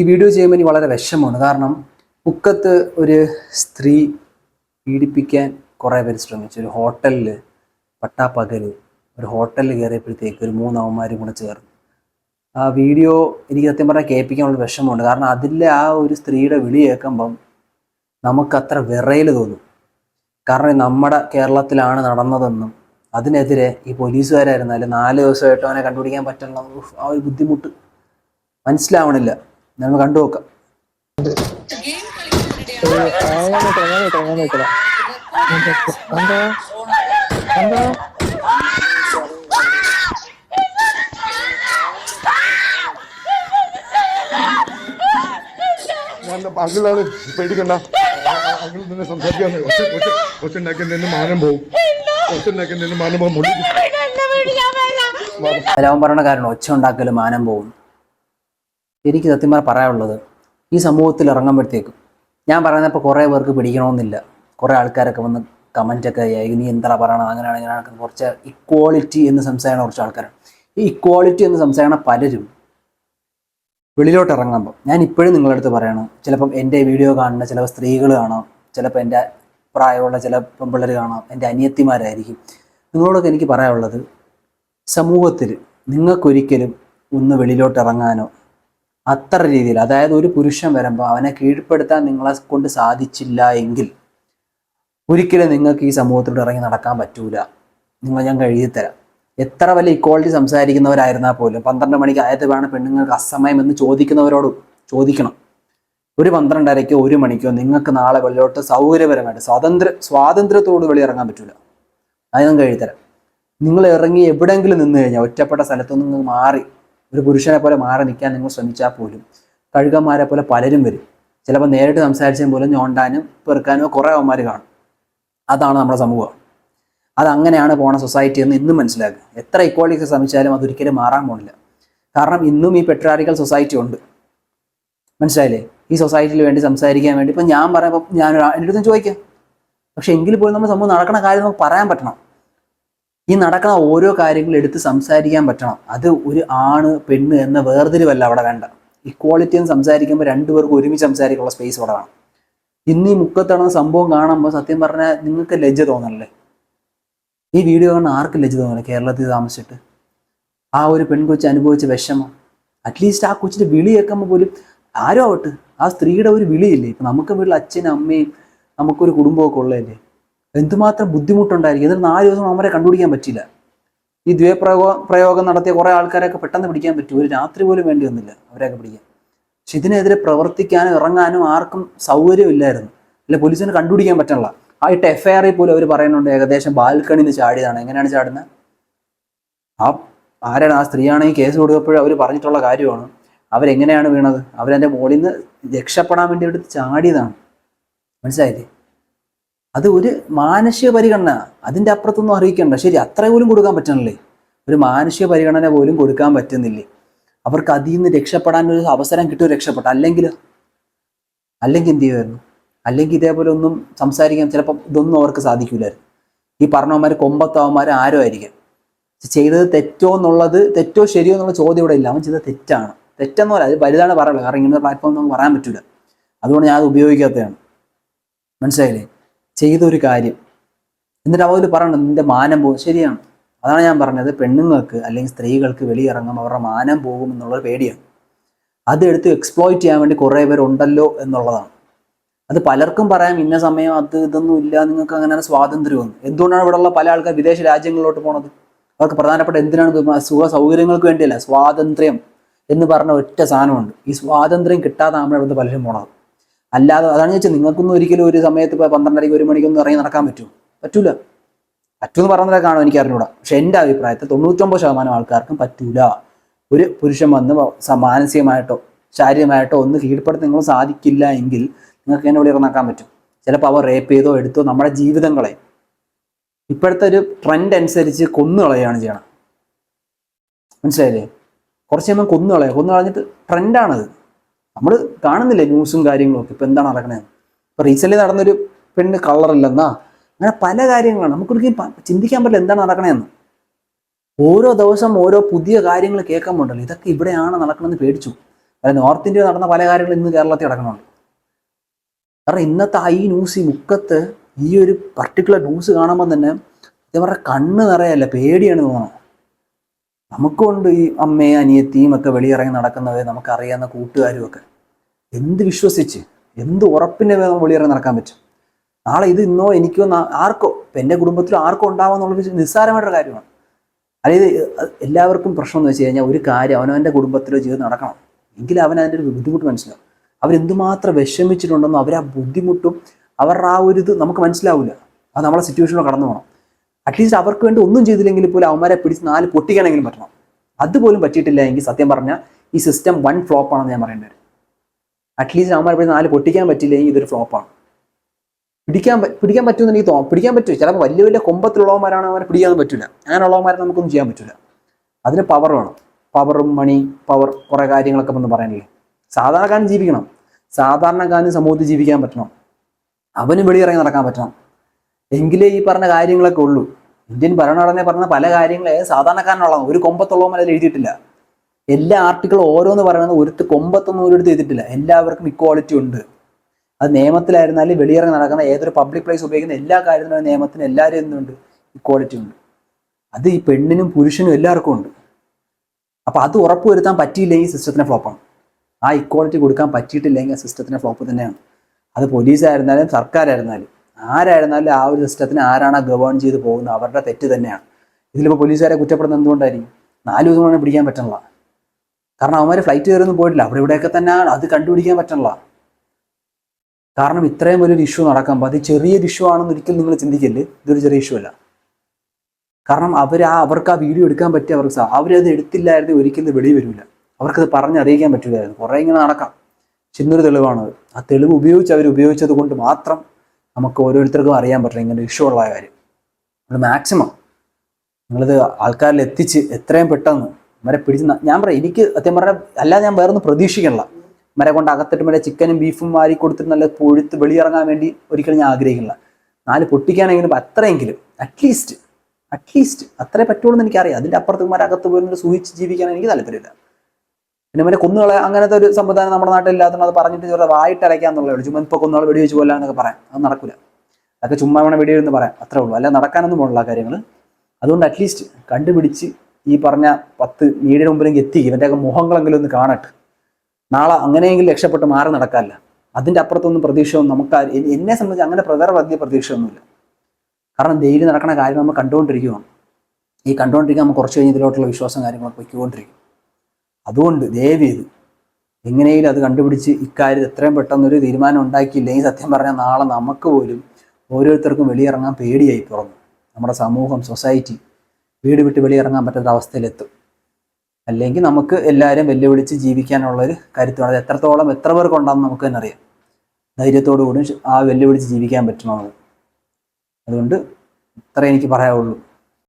ഈ വീഡിയോ ചെയ്യുമ്പോൾ എനിക്ക് വളരെ വിഷമമാണ്. കാരണം മുക്കത്ത് ഒരു സ്ത്രീ പീഡിപ്പിക്കാൻ കുറേ പേര് ശ്രമിച്ചു. ഒരു ഹോട്ടലിൽ പട്ടാപ്പകൽ ഒരു ഹോട്ടലിൽ കയറിയപ്പോഴത്തേക്ക് ഒരു മൂന്ന് അവന്മാരും കൂടെ ചേർന്നു. ആ വീഡിയോ എനിക്ക് സത്യം പറഞ്ഞാൽ കേൾപ്പിക്കാനുള്ള വിഷമമുണ്ട്. കാരണം അതിലെ ആ ഒരു സ്ത്രീയുടെ വിളി കേൾക്കുമ്പം നമുക്കത്ര വിറയിൽ തോന്നും. കാരണം നമ്മുടെ കേരളത്തിലാണ് നടന്നതെന്നും അതിനെതിരെ ഈ പോലീസുകാരായിരുന്നാലും നാല് ദിവസമായിട്ട് അവനെ കണ്ടുപിടിക്കാൻ പറ്റുന്ന ആ ഒരു ബുദ്ധിമുട്ട് മനസ്സിലാവണില്ല. നമ്മൾ കണ്ടു നോക്കാം. അങ്കിളാണ് പേടിക്കണ്ട. അങ്കിൾ നിന്നെ സംസാരിക്കാൻ കൊച്ചുണ്ടാക്കി നിന്ന് മാനം പോകും കൊച്ചുണ്ടാക്കി നിന്ന് മാനം പോകും അവൻ പറഞ്ഞ കാരണം ഒച്ച ഉണ്ടാക്കലും മാനം പോകും എനിക്ക് സത്യം പറഞ്ഞാൽ പറയാനുള്ളത് ഈ സമൂഹത്തിൽ ഇറങ്ങുമ്പോഴത്തേക്കും ഞാൻ പറയുന്നപ്പോൾ കുറേ പേർക്ക് പിടിക്കണമെന്നില്ല. കുറേ ആൾക്കാരൊക്കെ വന്ന് കമന്റൊക്കെ നീ എന്താ പറയണം അങ്ങനെയാണ് ഇങ്ങനെയാണ് കുറച്ച് ഇക്വാളിറ്റി എന്ന് സംസാരിക്കുന്ന കുറച്ച് ആൾക്കാരാണ്. ഈ ഇക്വാളിറ്റി എന്ന് സംസാരിക്കുന്ന പലരും വെളിയിലോട്ട് ഇറങ്ങുമ്പോൾ ഞാൻ ഇപ്പോഴും നിങ്ങളുടെ അടുത്ത് പറയണം ചിലപ്പം എന്റെ വീഡിയോ കാണുന്ന ചില സ്ത്രീകൾ കാണാം ചിലപ്പോൾ എന്റെ പ്രായമുള്ള ചില പെൺപിള്ളേർ കാണാം എന്റെ അനിയത്തിമാരായിരിക്കും. നിങ്ങളോടൊക്കെ എനിക്ക് പറയാനുള്ളത് സമൂഹത്തിൽ നിങ്ങൾക്കൊരിക്കലും ഒന്ന് വെളിയിലോട്ട് ഇറങ്ങാനോ അത്ര രീതിയിൽ. അതായത് ഒരു പുരുഷൻ വരുമ്പോൾ അവനെ കീഴ്പ്പെടുത്താൻ നിങ്ങളെ കൊണ്ട് സാധിച്ചില്ല എങ്കിൽ ഒരിക്കലും നിങ്ങൾക്ക് ഈ സമൂഹത്തിലൂടെ ഇറങ്ങി നടക്കാൻ പറ്റൂല. നിങ്ങൾ ഞാൻ കഴുകിത്തരാം തരാം. എത്ര വലിയ ഇക്വാളിറ്റി സംസാരിക്കുന്നവരായിരുന്നാൽ പോലും പന്ത്രണ്ട് മണിക്ക് ആയത് വേണം പെണ്ണുങ്ങൾക്ക് അസമയം എന്ന് ചോദിക്കുന്നവരോട് ചോദിക്കണം. ഒരു പന്ത്രണ്ടരയ്ക്കോ ഒരു മണിക്കോ നിങ്ങൾക്ക് നാളെ വെള്ളോട്ട് സൗകര്യപരമായിട്ട് സ്വാതന്ത്ര്യ സ്വാതന്ത്ര്യത്തോട് വെളി ഇറങ്ങാൻ പറ്റൂല. അത് ഞാൻ കഴുകിത്തരാം നിങ്ങൾ ഇറങ്ങി എവിടെയെങ്കിലും നിന്ന് കഴിഞ്ഞാൽ ഒറ്റപ്പെട്ട സ്ഥലത്തു നിന്ന് മാറി ഒരു പുരുഷനെ പോലെ മാറി നിൽക്കാൻ നിങ്ങൾ ശ്രമിച്ചാൽ പോലും കഴുകന്മാരെ പോലെ പലരും വരും. ചിലപ്പോൾ നേരിട്ട് സംസാരിച്ചാൽ പോലും ഞോണ്ടാനും പെറുക്കാനും കുറേ അവന്മാർ കാണും. അതാണ് നമ്മുടെ സമൂഹം. അതങ്ങനെയാണ് പോണ സൊസൈറ്റി എന്ന് ഇന്നും മനസ്സിലാക്കുക. എത്ര ഇക്വാളിറ്റി ശ്രമിച്ചാലും അതൊരിക്കലും മാറാൻ പോണില്ല. കാരണം ഇന്നും ഈ പെട്രാരിക്കൽ സൊസൈറ്റി ഉണ്ട്. മനസ്സിലായില്ലേ? ഈ സൊസൈറ്റിയിൽ വേണ്ടി സംസാരിക്കാൻ വേണ്ടി. ഇപ്പം ഞാൻ പറയുമ്പോൾ ഞാൻ എന്റെ അടുത്ത് ചോദിക്കാം. പക്ഷെ എങ്കിൽ പോലും നമ്മൾ സമൂഹം നടക്കുന്ന കാര്യം നമുക്ക് പറയാൻ പറ്റണം. ഈ നടക്കുന്ന ഓരോ കാര്യങ്ങളും എടുത്ത് സംസാരിക്കാൻ പറ്റണം. അത് ഒരു ആണ് പെണ്ണ് എന്ന വേർതിരിവല്ല അവിടെ വേണ്ട. ഇക്വാളിറ്റി എന്ന് സംസാരിക്കുമ്പോൾ രണ്ടുപേർക്കും ഒരുമിച്ച് സംസാരിക്കാനുള്ള സ്പേസ് അവിടെ വേണം. ഇന്ന് ഈ സംഭവം കാണുമ്പോൾ സത്യം പറഞ്ഞാൽ നിങ്ങൾക്ക് ലജ്ജ തോന്നണല്ലേ? ഈ വീഡിയോ കാണാൻ ആർക്കും ലജ്ജ തോന്നില്ല കേരളത്തിൽ താമസിച്ചിട്ട്. ആ ഒരു പെൺകൊച്ച് അനുഭവിച്ച വിഷമം. അറ്റ്ലീസ്റ്റ് ആ കൊച്ചിന്റെ വിളി കേൾക്കുമ്പോൾ പോലും ആരോ ആവട്ടെ ആ സ്ത്രീയുടെ ഒരു വിളിയില്ലേ? ഇപ്പം നമുക്ക് വീട്ടിൽ അച്ഛനും അമ്മയും നമുക്കൊരു കുടുംബമൊക്കെ ഉള്ളതല്ലേ? എന്തുമാത്രം ബുദ്ധിമുട്ടുണ്ടായിരിക്കും? എന്നിട്ട് നാല് ദിവസം അവരെ കണ്ടുപിടിക്കാൻ പറ്റില്ല ഈ ദ്വയപ്രയോഗ പ്രയോഗം നടത്തിയ കുറേ ആൾക്കാരൊക്കെ പെട്ടെന്ന് പിടിക്കാൻ പറ്റും. ഒരു രാത്രി പോലും വേണ്ടി വന്നില്ല അവരെയൊക്കെ പിടിക്കാൻ. പക്ഷെ ഇതിനെതിരെ പ്രവർത്തിക്കാനും ഇറങ്ങാനും ആർക്കും സൗകര്യമില്ലായിരുന്നു അല്ലെ പോലീസിന് കണ്ടുപിടിക്കാൻ പറ്റണില്ല ആയിട്ട് ഇട്ട എഫ് ഐ പോലും അവർ പറയുന്നുണ്ട് ഏകദേശം ബാൽക്കണിയിൽ നിന്ന് ചാടിയതാണ്. എങ്ങനെയാണ് ചാടുന്നത്? ആ ആരാണ്? ആ സ്ത്രീയാണെങ്കിൽ കേസ് കൊടുക്കപ്പോഴും അവർ പറഞ്ഞിട്ടുള്ള കാര്യമാണ്. അവരെങ്ങനെയാണ് വീണത്? അവരെന്റെ മുകളിൽ നിന്ന് രക്ഷപ്പെടാൻ വേണ്ടി എടുത്ത് ചാടിയതാണ്. മനസ്സിലായില്ലേ? അത് ഒരു മാനസിക പരിഗണന. അതിന്റെ അപ്പുറത്തൊന്നും അറിയിക്കണ്ട. ശരി അത്ര പോലും കൊടുക്കാൻ പറ്റണല്ലേ? ഒരു മാനുഷിക പരിഗണന പോലും കൊടുക്കാൻ പറ്റുന്നില്ലേ? അവർക്ക് അതിൽ നിന്ന് രക്ഷപ്പെടാൻ ഒരു അവസരം കിട്ടുമോ രക്ഷപ്പെട്ടു അല്ലെങ്കിൽ അല്ലെങ്കിൽ എന്ത് ചെയ്യുമായിരുന്നു? അല്ലെങ്കിൽ ഇതേപോലെ ഒന്നും സംസാരിക്കാൻ ചിലപ്പോൾ ഇതൊന്നും അവർക്ക് സാധിക്കില്ലായിരുന്നു ഈ പറഞ്ഞവന്മാർ കൊമ്പത്തവന്മാർ ആരോ ആയിരിക്കാം. ചെയ്തത് തെറ്റോ എന്നുള്ളത് തെറ്റോ ശരിയോ എന്നുള്ള ചോദ്യം ഇവിടെ ഇല്ല. അവൻ ചെയ്തത് തെറ്റാണ്. തെറ്റെന്ന് പറയാം അത് വലുതാണ് പറയുള്ളത് കാരണം ഇങ്ങനത്തെ പ്ലാറ്റ്ഫോം നമുക്ക് പറയാൻ പറ്റില്ല അതുകൊണ്ട് ഞാൻ അത് ഉപയോഗിക്കാത്തതാണ്. മനസ്സിലായില്ലേ? ചെയ്തൊരു കാര്യം. എന്നിട്ട് അവർ പറയണം നിന്റെ മാനം പോകും ശരിയാണ്. അതാണ് ഞാൻ പറഞ്ഞത്. പെണ്ണുങ്ങൾക്ക് അല്ലെങ്കിൽ സ്ത്രീകൾക്ക് വെളിയിറങ്ങും അവരുടെ മാനം പോകും എന്നുള്ളൊരു പേടിയാണ്. അതെടുത്ത് എക്സ്പ്ലോയിറ്റ് ചെയ്യാൻ വേണ്ടി കുറേ പേരുണ്ടല്ലോ എന്നുള്ളതാണ്. അത് പലർക്കും പറയാം ഇന്ന സമയം അത് ഇതൊന്നും ഇല്ല നിങ്ങൾക്ക് അങ്ങനെ സ്വാതന്ത്ര്യമൊന്നും. എന്തുകൊണ്ടാണ് ഇവിടെയുള്ള പല ആൾക്കാർ വിദേശ രാജ്യങ്ങളിലോട്ട് പോണത്? അവർക്ക് പ്രധാനപ്പെട്ട എന്തിനാണ് സുഖ സൗകര്യങ്ങൾക്ക് വേണ്ടിയല്ല സ്വാതന്ത്ര്യം എന്ന് പറഞ്ഞ ഒറ്റ സാധനമുണ്ട്. ഈ സ്വാതന്ത്ര്യം കിട്ടാതാണ് ഇവിടുന്ന് പലരും പോണത്. അല്ലാതെ അതാണ് ചോദിച്ചത്. നിങ്ങൾക്കൊന്നും ഒരിക്കലും ഒരു സമയത്ത് ഇപ്പോൾ പന്ത്രണ്ടരയ്ക്ക് ഒരു മണിക്കൊന്നും ഇറങ്ങി നടക്കാൻ പറ്റുമോ പറ്റൂല. പറ്റുമെന്ന് പറഞ്ഞാൽ കാണും എനിക്ക് അറിഞ്ഞൂടാ. പക്ഷെ എന്റെ അഭിപ്രായത്തിൽ തൊണ്ണൂറ്റൊമ്പത് ശതമാനം ആൾക്കാർക്കും പറ്റൂല. ഒരു പുരുഷൻ വന്ന് മാനസികമായിട്ടോ ശാരീരികമായിട്ടോ ഒന്ന് കീഴ്പ്പെടുത്തി നിങ്ങൾ സാധിക്കില്ല എങ്കിൽ നിങ്ങൾക്ക് എന്നെ വിളി ഇറന്നാക്കാൻ പറ്റും? ചിലപ്പോൾ അവർ റേപ്പ് ചെയ്തോ എടുത്തോ നമ്മുടെ ജീവിതങ്ങളെ ഇപ്പോഴത്തെ ഒരു ട്രെൻഡ് അനുസരിച്ച് കൊന്നു കളയുകയാണ് ചെയ്യണം. മനസ്സിലായില്ലേ? കുറച്ച് കഴിയുമ്പോൾ കൊന്നു കളയുക. കൊന്നു കളഞ്ഞിട്ട് ട്രെൻഡാണത്. നമ്മൾ കാണുന്നില്ലേ ന്യൂസും കാര്യങ്ങളും ഒക്കെ ഇപ്പം എന്താണ് നടക്കണത് ഇപ്പം റീസെന്റ് നടന്നൊരു പെണ്ണ് കളറില്ലെന്നാ അങ്ങനെ പല കാര്യങ്ങളാണ്. നമുക്കൊരിക്കലും ചിന്തിക്കാൻ പറ്റില്ല എന്താണ് നടക്കണതെന്ന് ഓരോ ദിവസം ഓരോ പുതിയ കാര്യങ്ങൾ കേൾക്കാൻ പോണ്ടല്ലോ. ഇതൊക്കെ ഇവിടെയാണ് നടക്കണമെന്ന് പേടിച്ചു. അല്ല നോർത്ത് ഇന്ത്യയിൽ നടന്ന പല കാര്യങ്ങളും ഇന്ന് കേരളത്തിൽ നടക്കുന്നുണ്ട്. കാരണം ഇന്നത്തെ ഈ ന്യൂസ് ഈ മുക്കത്ത് ഈ ഒരു പർട്ടിക്കുലർ ന്യൂസ് കാണുമ്പോൾ തന്നെ ഇവരുടെ കണ്ണ് നിറയല്ല പേടിയാണ് തോന്നണം. നമുക്കുണ്ട് ഈ അമ്മയും അനിയത്തിയും ഒക്കെ വെളിയിറങ്ങി നടക്കുന്നത് നമുക്കറിയാവുന്ന കൂട്ടുകാരും ഒക്കെ എന്ത് വിശ്വസിച്ച്? എന്ത് ഉറപ്പിന്റെ വേഗം വെളിയേറെ നടക്കാൻ പറ്റും? നാളെ ഇത് ഇന്നോ എനിക്കോ ആർക്കോ? ഇപ്പം എന്റെ കുടുംബത്തിലോ ആർക്കോ ഉണ്ടാവാന്നുള്ളത് നിസ്സാരമായിട്ടൊരു കാര്യമാണ്. അതായത് എല്ലാവർക്കും പ്രശ്നം എന്ന് വെച്ച് കഴിഞ്ഞാൽ ഒരു കാര്യം അവനവന്റെ കുടുംബത്തിലോ ജീവിതം നടക്കണം. എങ്കിൽ അവൻ അതിന്റെ ഒരു ബുദ്ധിമുട്ട് മനസ്സിലാവും. അവരെന്തുമാത്രം വിഷമിച്ചിട്ടുണ്ടെന്നോ അവരാ ബുദ്ധിമുട്ടും അവരുടെ ആ ഒരു ഇത് നമുക്ക് മനസ്സിലാവില്ല അത് നമ്മളെ സിറ്റുവേഷനിലോ കടന്നു പോകണം അറ്റ്ലീസ്റ്റ് അവർക്ക് വേണ്ടി ഒന്നും ചെയ്തില്ലെങ്കിൽ പോലും അവന്മാരെ പിടിച്ച് നാല് പൊട്ടിക്കണമെങ്കിലും പറ്റണം. അതുപോലും പറ്റിയിട്ടില്ല എങ്കിൽ സത്യം പറഞ്ഞാൽ ഈ സിസ്റ്റം വൺ ഫ്ലോപ്പാണെന്ന് ഞാൻ പറയേണ്ടി വരും. അറ്റ്ലീസ്റ്റ് അവന്മാരെ പിടിച്ച് നാല് പൊട്ടിക്കാൻ പറ്റില്ലെങ്കിൽ ഇതൊരു ഫ്ലോപ്പാണ് പിടിക്കാൻ പിടിക്കാൻ പറ്റുമെന്ന് എനിക്ക് തോന്നും പിടിക്കാൻ പറ്റും ചിലപ്പോൾ വലിയ വലിയ കൊമ്പത്തിലുള്ളവന്മാരാണ് അവരെ പിടിക്കാൻ പറ്റില്ല. അങ്ങനെയുള്ളവന്മാരെ നമുക്കൊന്നും ചെയ്യാൻ പറ്റില്ല. അതിന് പവർ വേണം. പവറും മണി പവർ കുറേ കാര്യങ്ങളൊക്കെ ഒന്ന് പറയാനില്ലേ? സാധാരണക്കാരൻ ജീവിക്കണം. സാധാരണക്കാരന് സമൂഹത്തിൽ ജീവിക്കാൻ പറ്റണം. അവനും വെളിയിറങ്ങി നടക്കാൻ പറ്റണം. എങ്കിലേ ഈ പറഞ്ഞ കാര്യങ്ങളൊക്കെ ഉള്ളൂ. ഇന്ത്യൻ ഭരണഘടന പറഞ്ഞ പല കാര്യങ്ങളെ സാധാരണക്കാരനുള്ള ഒരു കൊമ്പത്തുള്ളവന്മാരെ എഴുതിയിട്ടില്ല. എല്ലാ ആർട്ടിക്കിളും ഓരോന്ന് പറയുന്നത് ഒരുത്ത് കൊമ്പത്തൊന്നും ഒരിടത്ത് ചെയ്തിട്ടില്ല എല്ലാവർക്കും ഇക്വാളിറ്റി ഉണ്ട്. അത് നിയമത്തിലായിരുന്നാലും വെളിയിറങ്ങി നടക്കുന്ന ഏതൊരു പബ്ലിക് പ്ലേസ് ഉപയോഗിക്കുന്ന എല്ലാ കാര്യത്തിനും നിയമത്തിന് എല്ലാവരും എന്തുണ്ട്? ഇക്വാളിറ്റി ഉണ്ട്. അത് ഈ പെണ്ണിനും പുരുഷനും എല്ലാവർക്കും ഉണ്ട്. അപ്പൊ അത് ഉറപ്പുവരുത്താൻ പറ്റിയില്ലെങ്കിൽ സിസ്റ്റത്തിന് ഫ്ലോപ്പാണ് ആ ഇക്വാളിറ്റി കൊടുക്കാൻ പറ്റിയിട്ടില്ലെങ്കിൽ ആ സിസ്റ്റത്തിന് ഫ്ലോപ്പ് തന്നെയാണ്. അത് പോലീസായിരുന്നാലും സർക്കാരായിരുന്നാലും ആരായിരുന്നാലും ആ ഒരു സിസ്റ്റത്തിന് ആരാണ് ഗവേൺ ചെയ്ത് പോകുന്നത്? അവരുടെ തെറ്റ് തന്നെയാണ്. ഇതിലിപ്പോൾ പോലീസുകാരെ കുറ്റപ്പെടുന്നത് എന്തുകൊണ്ടായിരിക്കും? നാല് ദിവസം കൊണ്ട് പിടിക്കാൻ പറ്റണില്ല കാരണം അവന്മാർ ഫ്ലൈറ്റ് കയറിയൊന്നും പോയിട്ടില്ല. അവിടെ ഇവിടെയൊക്കെ തന്നെ അത് കണ്ടുപിടിക്കാൻ പറ്റണില്ല. കാരണം ഇത്രയും വലിയൊരു ഇഷ്യൂ നടക്കുമ്പോൾ അത് ചെറിയൊരു ഇഷ്യൂ ആണെന്ന് ഒരിക്കലും നിങ്ങൾ ചിന്തിക്കല്ലേ ഇതൊരു ചെറിയ ഇഷ്യൂ അല്ല. കാരണം അവർ ആ അവർക്ക് ആ വീഡിയോ എടുക്കാൻ പറ്റിയ അവർക്ക് അവരത് എടുത്തില്ലായിരുന്നു ഒരിക്കലും വെളിയിൽ വെളി വരില്ല അവർക്കത് പറഞ്ഞ് അറിയിക്കാൻ പറ്റില്ലായിരുന്നു കുറേ ഇങ്ങനെ നടക്കാം. ചിന്നൊരു തെളിവാണ് തെളിവാണത് ആ തെളിവ് ഉപയോഗിച്ച് അവർ ഉപയോഗിച്ചത് കൊണ്ട് മാത്രം നമുക്ക് ഓരോരുത്തർക്കും അറിയാൻ പറ്റില്ല ഇങ്ങനെ ഇഷ്യൂ ഉള്ള കാര്യം. നമ്മൾ മാക്സിമം നിങ്ങളിത് ആൾക്കാരിൽ എത്തിച്ച് എത്രയും പെട്ടെന്ന് ഇവരെ പിടിച്ച് ഞാൻ പറയാം എനിക്ക് സത്യം പറഞ്ഞാൽ അല്ലാതെ ഞാൻ വേറൊന്നും പ്രതീക്ഷിക്കണില്ല. മരെ കൊണ്ട് അകത്തിട്ട് മരെ ചിക്കനും ബീഫും വാരി കൊടുത്തിട്ട് നല്ല പൊഴുത്ത് വെളിയിറങ്ങാൻ വേണ്ടി ഒരിക്കലും ഞാൻ ആഗ്രഹിക്കുന്നില്ല നാല് പൊട്ടിക്കാനെങ്കിലും അത്രയെങ്കിലും അറ്റ്ലീസ്റ്റ് അറ്റ്ലീസ്റ്റ് അത്രേ പറ്റുള്ളൂ എന്ന് എനിക്കറിയാം. അതിന്റെ അപ്പുറത്ത് ഇവന്മാരെ അകത്ത് പോയിട്ട് സൂഹിച്ച് ജീവിക്കാൻ എനിക്ക് താല്പര്യമില്ല. പിന്നെ മറ്റേ കൊന്നുകളെ അങ്ങനത്തെ ഒരു സംവിധാനം നമ്മുടെ നാട്ടിൽ ഇല്ലാത്തതുകൊണ്ട് അത് പറഞ്ഞിട്ട് ചെറുതെ വായിട്ട് അടയ്ക്കാന്നുള്ളേ ചുമ്മാ ഇപ്പോൾ കൊന്നുകളെ വെടിവെച്ച് കൊല്ലാന്നൊക്കെ പറയാം. അത് നടക്കില്ല അതൊക്കെ ചുമ്മാ വേണം വെടിവെന്ന് പറയാം. അത്രേ ഉള്ളൂ. അല്ല നടക്കാനൊന്നും പോലുള്ള കാര്യങ്ങൾ അതുകൊണ്ട് അറ്റ്ലീസ്റ്റ് കണ്ടുപിടിച്ച് ഈ പറഞ്ഞ പത്ത് മീഡിയ മുമ്പിലേക്ക് എത്തി ഇവന്റെയൊക്കെ മുഖങ്ങളെങ്കിലും ഒന്ന് കാണട്ടെ. നാളെ അങ്ങനെയെങ്കിലും രക്ഷപ്പെട്ട് മാറി നടക്കാമല്ല അതിന്റെ അപ്പുറത്തൊന്നും പ്രതീക്ഷയൊന്നും നമുക്ക് എന്നെ സംബന്ധിച്ച് അങ്ങനെ പ്രധാന വലിയ പ്രതീക്ഷയൊന്നുമില്ല. കാരണം ഡെയിലി നടക്കുന്ന കാര്യം നമ്മൾ കണ്ടുകൊണ്ടിരിക്കുകയാണ്. ഈ കണ്ടുകൊണ്ടിരിക്കാൻ നമ്മൾ കുറച്ച് കഴിഞ്ഞ് ഇതിലോട്ടുള്ള വിശ്വാസം കാര്യങ്ങളൊക്കെ പൊയ്ക്കൊണ്ടിരിക്കും. അതുകൊണ്ട് ദയവ് ചെയ്ത് എങ്ങനെയും അത് കണ്ടുപിടിച്ച് ഇക്കാര്യത്തിൽ എത്രയും പെട്ടെന്നൊരു തീരുമാനം ഉണ്ടാക്കിയില്ലെങ്കിൽ സത്യം പറഞ്ഞാൽ നാളെ നമുക്ക് പോലും ഓരോരുത്തർക്കും വെളിയിറങ്ങാൻ പേടിയായി തുറന്നു. നമ്മുടെ സമൂഹം സൊസൈറ്റി വീട് വിട്ട് വെളിയിറങ്ങാൻ പറ്റാത്ത അവസ്ഥയിലെത്തും. അല്ലെങ്കിൽ നമുക്ക് എല്ലാവരും വെല്ലുവിളിച്ച് ജീവിക്കാനുള്ളൊരു കരുത്താണ് അത് എത്രത്തോളം എത്ര പേർക്കുണ്ടെന്ന് നമുക്ക് തന്നെ അറിയാം. ധൈര്യത്തോടു കൂടി ആ വെല്ലുവിളിച്ച് ജീവിക്കാൻ പറ്റണമെന്ന് അതുകൊണ്ട് ഇത്ര എനിക്ക് പറയാവുള്ളൂ.